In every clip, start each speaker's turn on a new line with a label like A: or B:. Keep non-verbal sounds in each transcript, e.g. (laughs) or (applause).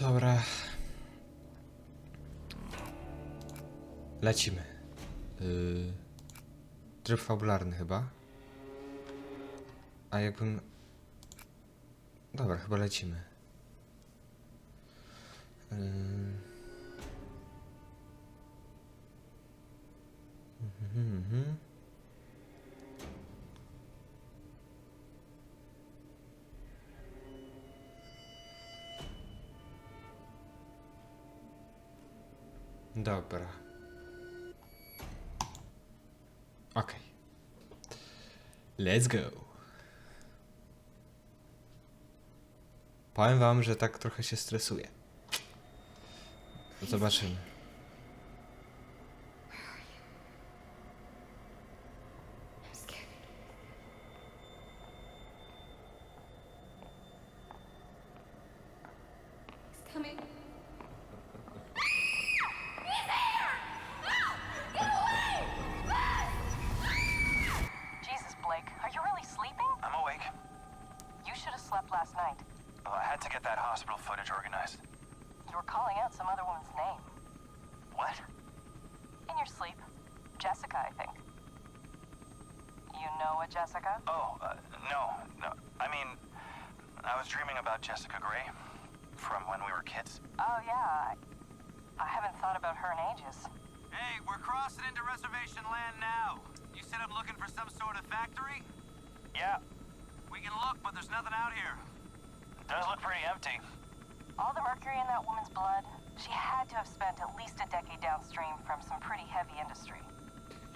A: Dobra. Lecimy. Yy, tryb fabularny chyba. A jakbym... Dobra, chyba lecimy. Yy... Mhm, mhm. Dobra. Okej. Let's go. Powiem wam, że tak trochę się stresuję. Zobaczymy.
B: You Jessica?
C: Oh, uh, no, no. I mean, I was dreaming about Jessica Gray from when we were kids.
B: Oh, yeah. I, I haven't thought about her in ages.
D: Hey, we're crossing into reservation land now. You said I'm looking for some sort of factory?
C: Yeah,
D: We can look, but there's nothing out here.
C: it does look pretty empty.
B: All the mercury in that woman's blood, she had to have spent at least a decade downstream from some pretty heavy industry.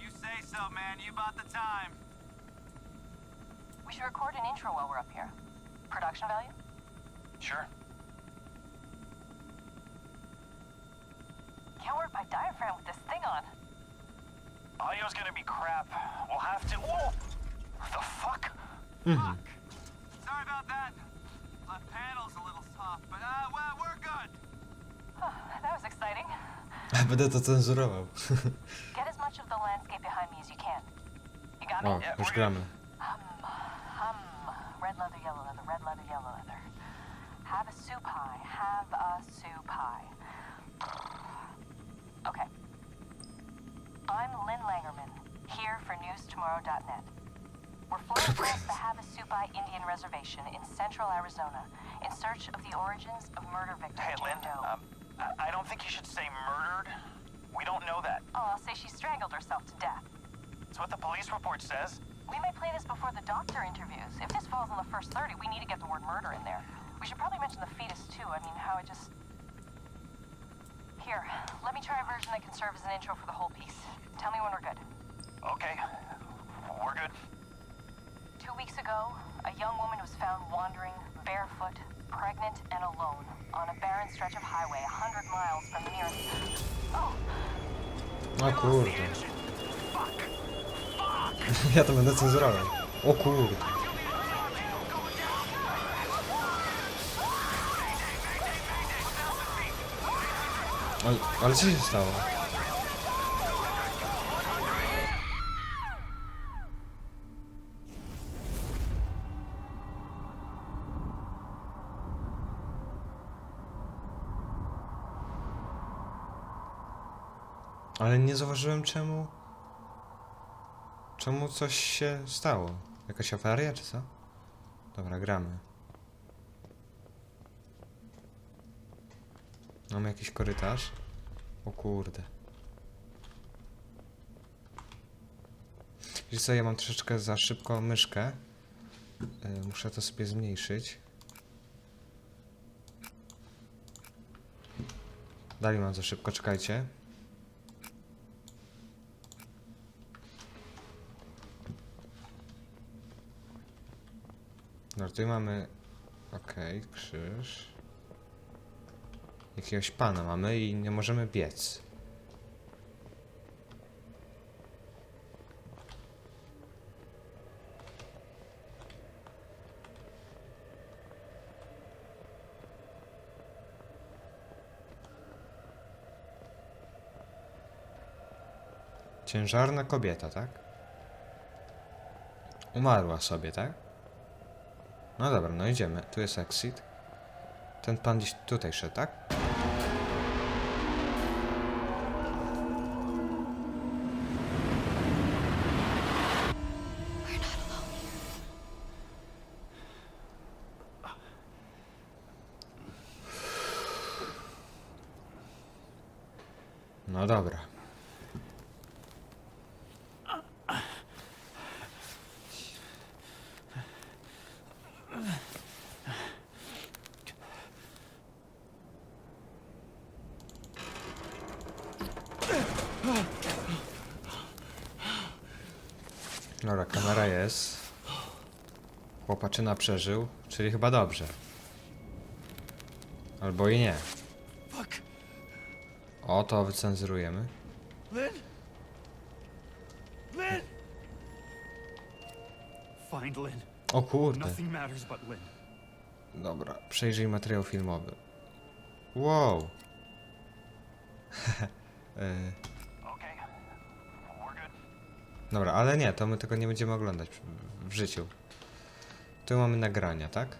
D: You say so, man. You bought the time.
B: We should record an intro while we're up here. Production value?
C: Sure.
B: Can't work my diaphragm with this thing on.
C: Audio's gonna be crap. We'll have to. Whoa! The fuck?
D: Fuck. Sorry about that. Left panel's a little soft, but uh, well, we're good.
B: that was exciting. (laughs)
A: Będę to cenzurował.
B: Get as much of the landscape behind me as you can. You got me?
A: O,
C: Yeah,
A: już
C: we're
A: gramy.
B: Hum, hum. Red leather, yellow leather, red leather, yellow leather. Have a soup pie, have a soup pie. Okay. I'm Lynn Langerman, here for newstomorrow.net. We're flying across the Havasupai Indian Reservation in central Arizona in search of the origins of murder victim
C: Hey,
B: Jane
C: Lynn.
B: Doe.
C: Um, I, I don't think you should say murdered. We don't know that.
B: oh, I'll say she strangled herself to death.
C: It's what the police report says.
B: We may play this before the doctor interviews. If this falls in the first 30, we need to get the word murder in there. We should probably mention the fetus, too. I mean, how it just... Here, let me try a version that can serve as an intro for the whole piece. Tell me when we're good.
C: Okay, we're good.
B: Two weeks ago, a young woman was found wandering, barefoot, pregnant, and alone on a barren stretch of highway a 100 miles from the nearest... Oh,
A: O kurde. (laughs) Ja to będę cenzurował. O kurde. Ale, ale co się stało? Ale nie zauważyłem czemu. Czemu coś się stało? Jakaś awaria czy co? Dobra, gramy. Mamy jakiś korytarz. O kurde. Wiesz co, ja mam troszeczkę za szybko myszkę. Yy, muszę to sobie zmniejszyć. Dalej mam za szybko, czekajcie. No tutaj mamy... Okej, krzyż. Jakiegoś pana mamy i nie możemy biec. Ciężarna kobieta, tak? Umarła sobie, tak? No dobra, no idziemy. Tu jest exit. Ten pan gdzieś tutaj szedł, tak? No. Dobra, kamera jest. Chłopaczyna przeżył, czyli chyba dobrze. Albo i nie. O, to wycenzurujemy. O kurde. Dobra, przejrzyj materiał filmowy. Wow. (laughs) E. Dobra, ale nie, to my tego nie będziemy oglądać w życiu. Tu mamy nagrania, tak?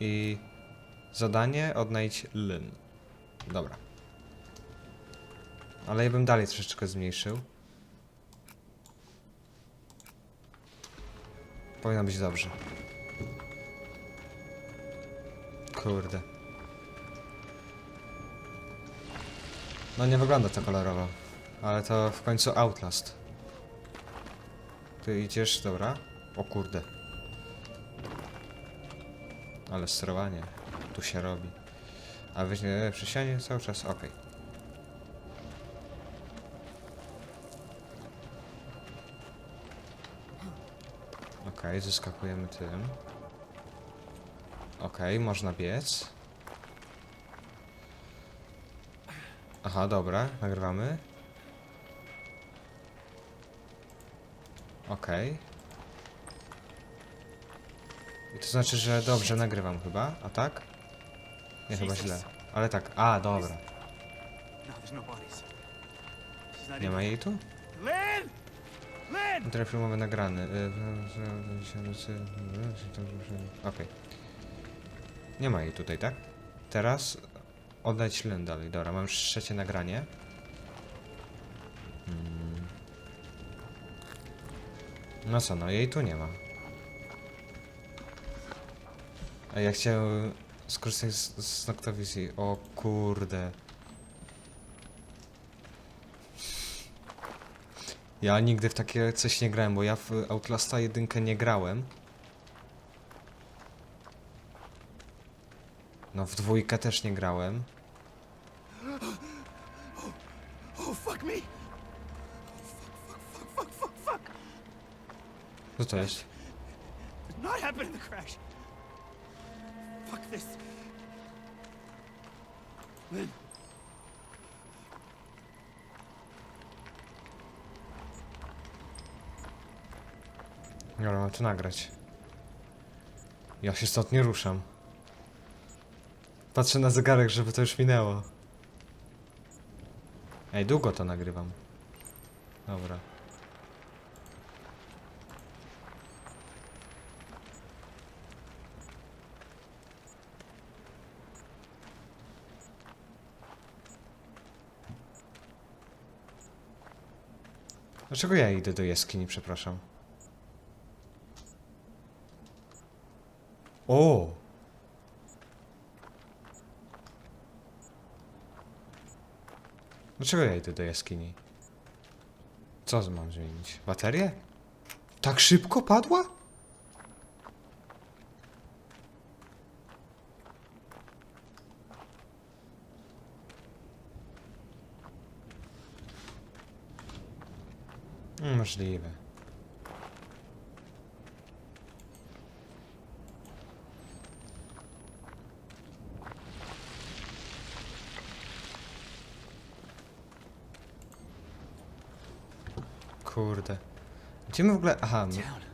A: I zadanie odnajdź Lyn. Dobra. Ale ja bym dalej troszeczkę zmniejszył. Powinno być dobrze. Kurde. No nie wygląda to kolorowo. Ale to w końcu Outlast. Ty idziesz, dobra. O kurde. Ale sterowanie. Tu się robi. A weź nie przysianie cały czas? Okej. Okej, zyskakujemy tym. Okej, można biec. Aha, dobra, nagrywamy. Okej. I to znaczy, że dobrze nagrywam chyba, a tak? Nie, chyba źle. Ale tak, a dobra. Nie ma jej tu?
D: Lynn! Lynn!
A: Materiał filmowy nagrany. Y, Okej. Nie ma jej tutaj, tak? Teraz oddać ślę dalej. Dobra, mam już trzecie nagranie. Mm. No co, no jej tu nie ma. A ja chciałem skorzystać z, z noktowizji. O kurde. Ja nigdy w takie coś nie grałem, bo ja w Outlasta 1 nie grałem. No w dwójkę też nie grałem. Co to jest? Dobra, mam to nagrać. Ja się stąd nie ruszam. Patrzę na zegarek, żeby to już minęło. Ej, długo to nagrywam. Dobra. Dlaczego ja idę do jaskini, przepraszam? O! Dlaczego ja idę do jaskini? Co mam zmienić? Baterię? Tak szybko padła? Możliwe. Kurde. Gdzie my w ogóle... Aha, my...
D: down.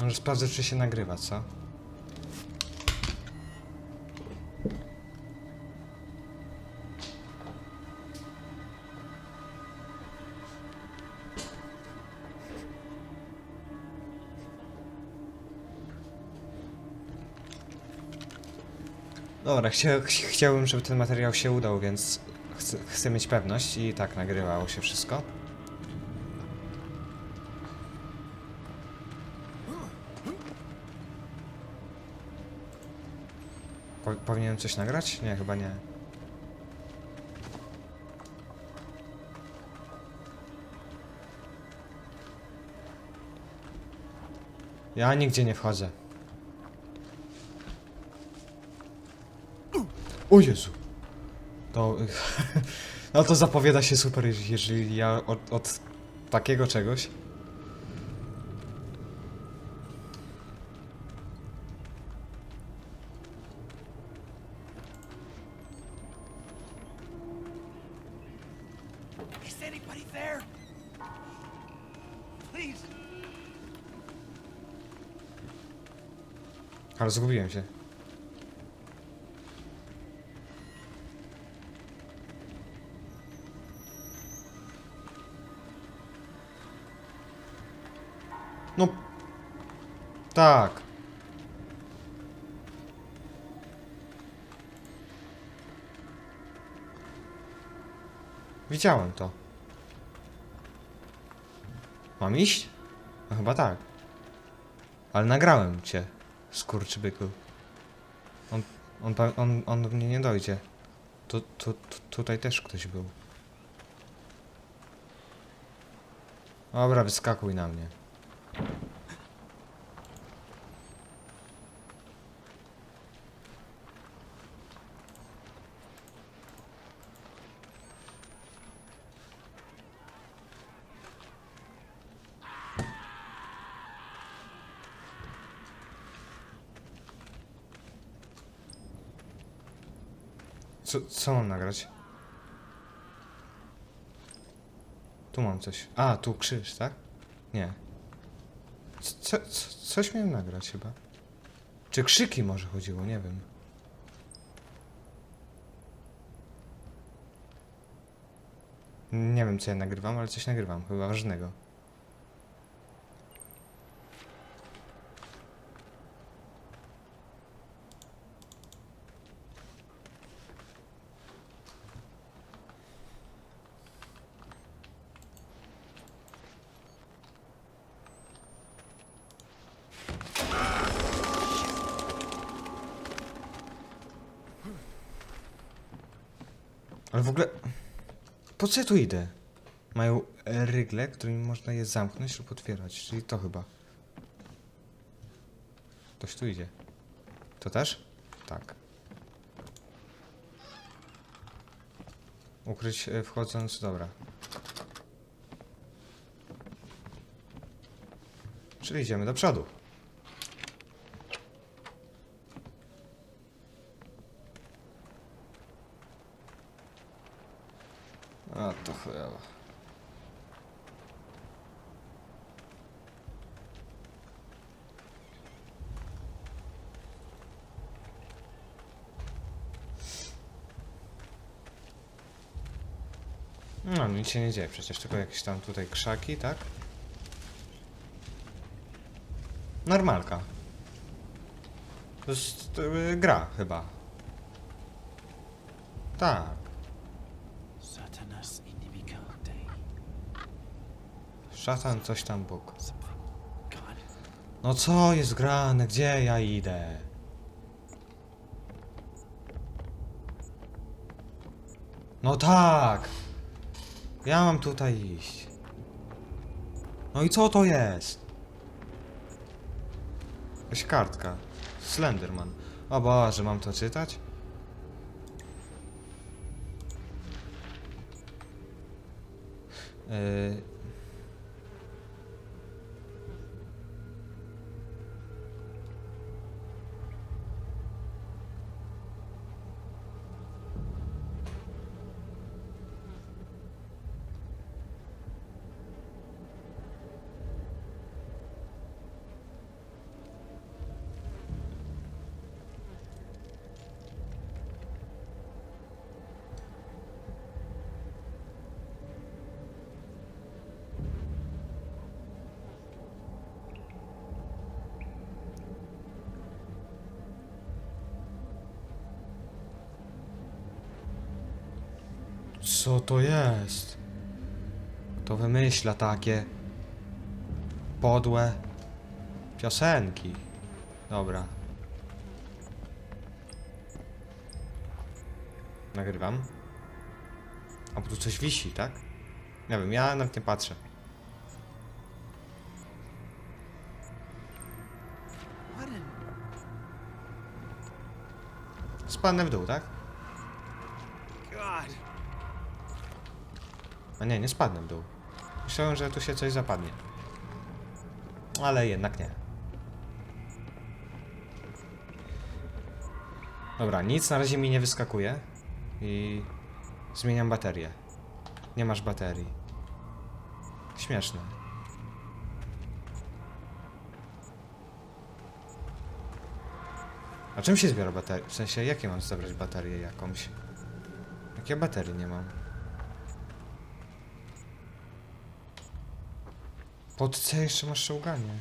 A: Może sprawdzę, czy się nagrywa, co? Dobra, chciałbym, żeby ten materiał się udał, więc chcę mieć pewność i tak nagrywało się wszystko. Powinienem coś nagrać? Nie, chyba nie. Ja nigdzie nie wchodzę. O Jezu. To... (laughs) No to zapowiada się super, jeżeli ja od, od takiego czegoś... Zgubiłem się. No. Tak. Widziałem to. Mam iść? No chyba tak. Ale nagrałem cię, skurczybyku. On, on, on, on do mnie nie dojdzie. Tu, tu, tu, tutaj też ktoś był. Dobra, wyskakuj na mnie. Co, co mam nagrać? Tu mam coś. A, tu krzyż, tak? Nie. Co, co, co- coś miałem nagrać chyba. Czy krzyki może chodziło? Nie wiem. Nie wiem co ja nagrywam, ale coś nagrywam, chyba ważnego. Ale w ogóle... Po co ja tu idę? Mają rygle, którymi można je zamknąć lub otwierać, czyli to chyba. Ktoś tu idzie. To też? Tak. Ukryć e, wchodząc, dobra. Czyli idziemy do przodu. A to chujowo. No, nic się nie dzieje przecież, tylko jakieś tam tutaj krzaki, tak? Normalka. To jest y, gra chyba. Tak.
D: Satanas indibicante.
A: Szatan, coś tam Bóg. No co jest grane? Gdzie ja idę? No tak! Ja mam tutaj iść. No i co to jest? Jakaś kartka. Slenderman. O Boże, mam to czytać? Yy, Co to jest? To wymyśla takie podłe piosenki. Dobra. Nagrywam. A bo tu coś wisi, tak? Nie wiem, ja nawet nie patrzę. Spadnę w dół, tak? A nie, nie spadnę w dół. Myślałem, że tu się coś zapadnie. Ale jednak nie. Dobra, nic na razie mi nie wyskakuje. I zmieniam baterię. Nie masz baterii. Śmieszne. A czym się zbiera bateria? W sensie, jakie mam zebrać baterię jakąś? Jakie baterii nie mam? Pod C jeszcze masz czołganie.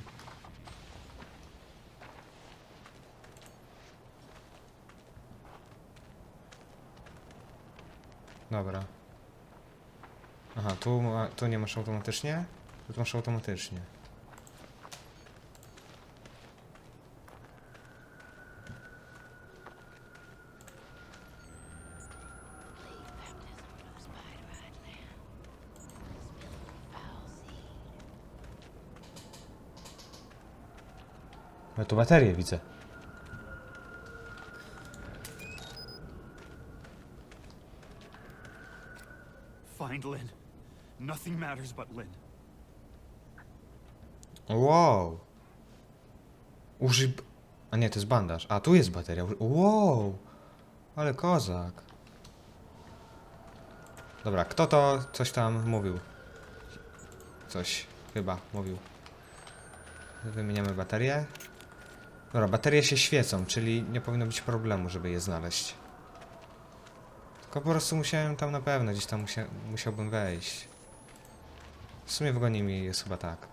A: Dobra. Aha, tu, ma, tu nie masz automatycznie? Tu masz automatycznie. Ja tu baterię widzę.
D: Find Lynn. Nothing matters but Lynn.
A: Wow. Użyj... A nie, to jest bandaż. A, tu jest bateria. Wow. Ale kozak. Dobra, kto to coś tam mówił? Coś chyba mówił. Wymieniamy baterię. Dobra, baterie się świecą, czyli nie powinno być problemu, żeby je znaleźć. Tylko po prostu musiałem tam na pewno, gdzieś tam musia musiałbym wejść. W sumie w mi jest chyba tak.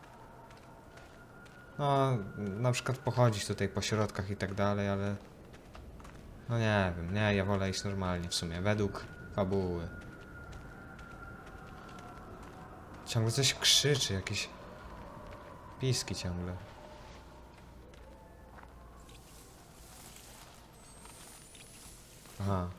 A: No, na przykład pochodzić tutaj po środkach i tak dalej, ale... No nie wiem, nie, ja wolę iść normalnie w sumie, według fabuły. Ciągle coś krzyczy, jakieś... Piski ciągle. Aha.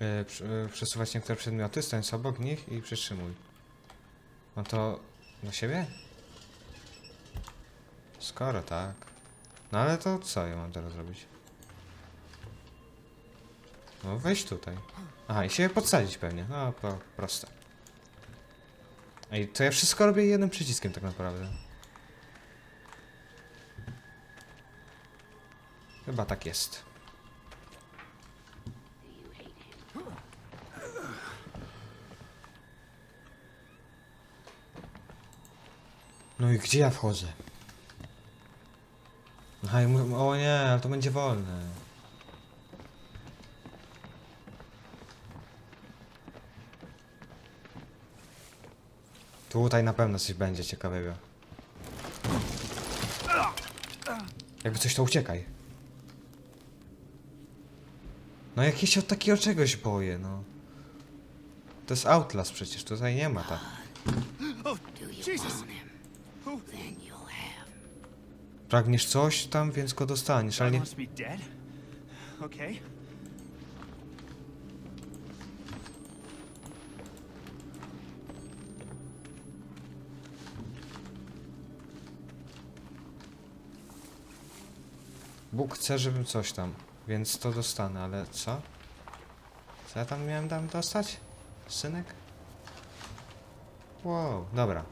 A: E, e, przesuwać niektóre przedmioty, stań obok nich i przytrzymuj. No to na siebie? Skoro tak. No ale to co ja mam teraz zrobić? No wejść tutaj. Aha, i się podsadzić pewnie. No to proste. Ej, to ja wszystko robię jednym przyciskiem tak naprawdę. Chyba tak jest. No i gdzie ja wchodzę? Aha, o nie, ale to będzie wolne. Tutaj na pewno coś będzie ciekawego. Jakby coś to uciekaj. No jak ja się od takiego czegoś boję, no. To jest Outlast przecież, tutaj nie ma tak.
D: Jesus!
A: Pragniesz coś tam, więc go dostaniesz, ale nie...
D: must be dead? Okay.
A: Bóg chce, żebym coś tam, więc to dostanę, ale co? Co ja tam miałem tam dostać? Synek? Wow, dobra.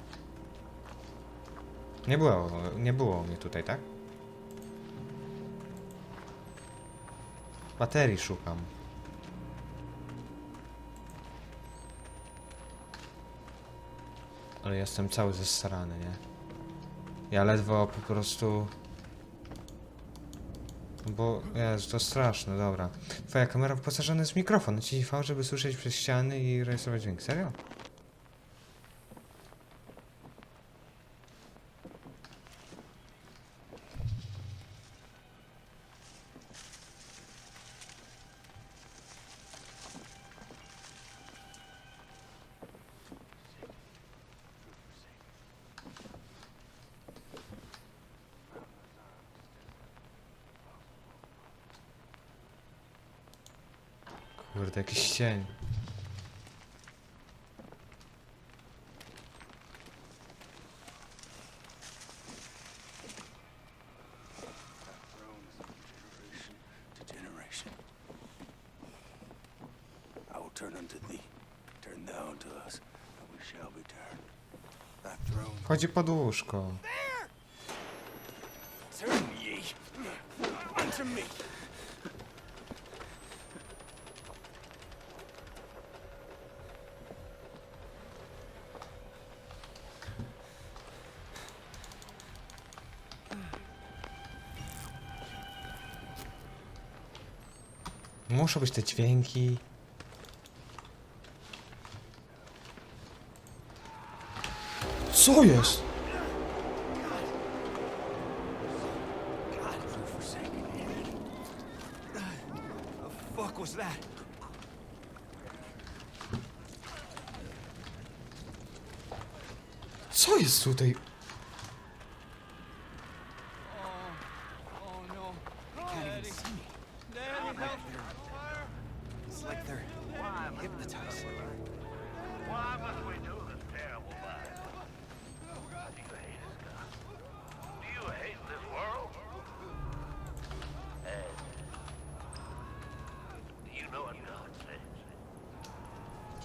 A: Nie było, nie było mnie tutaj, tak? Baterii szukam. Ale jestem cały zesrany, nie? Ja ledwo po prostu... Bo, jest to straszne, dobra. Twoja kamera wyposażona jest w mikrofon. Ci V, żeby słyszeć przez ściany i rejestrować dźwięk. Serio?
E: Burada kışacaksın.
A: Chodzi
E: poduszko.
A: Muszą być te dźwięki. Co jest? Co jest tutaj?
E: Oh no. Can't even see me. It's like they're hypnotized.
F: Why must we do this terrible life? Do you hate us, God? Do you hate this world? Ed, do you know what God says?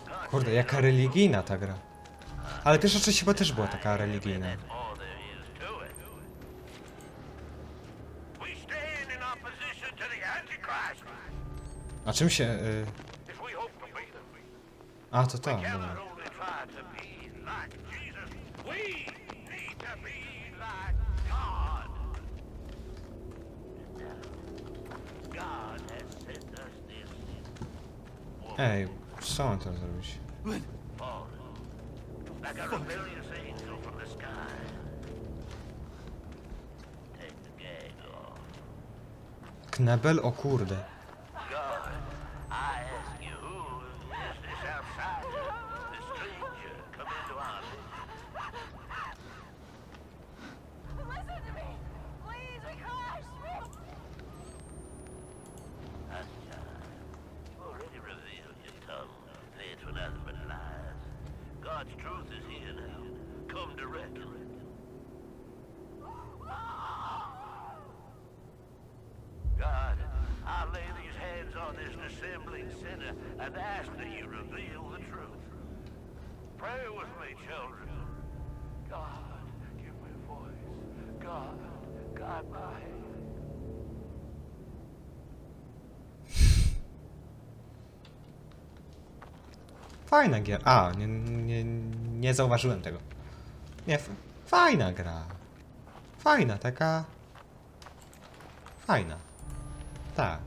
F: God
A: Kurde,
F: says
A: jaka religijna ta gra. Ale pierwsza część chyba też była taka religijna. A czym się... Y... A, to
F: cannot
A: dobra. Ej, co mam to zrobić?
F: Fallen, like a rebellious angel from the sky. Take the gag off.
A: Knebel? O kurde.
F: And ask that you reveal the truth. Pray with me, children. God, give me voice. God, guide my hand.
A: Fajna gier. A, nie, nie, nie zauważyłem tego. Nie, fajna gra. Fajna, taka... Fajna. Tak.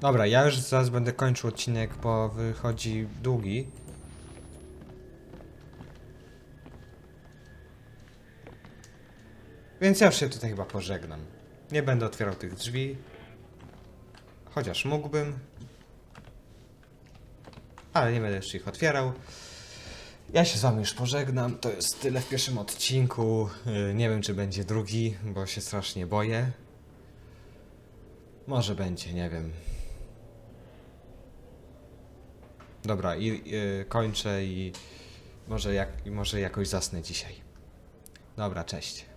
A: Dobra, ja już zaraz będę kończył odcinek, bo wychodzi długi. Więc ja już się tutaj chyba pożegnam. Nie będę otwierał tych drzwi. Chociaż mógłbym. Ale nie będę już ich otwierał. Ja się z wami już pożegnam. To jest tyle w pierwszym odcinku. Yy, Nie wiem, czy będzie drugi, bo się strasznie boję. Może będzie, nie wiem. Dobra, i yy, kończę i może, jak, i może jakoś zasnę dzisiaj. Dobra, cześć.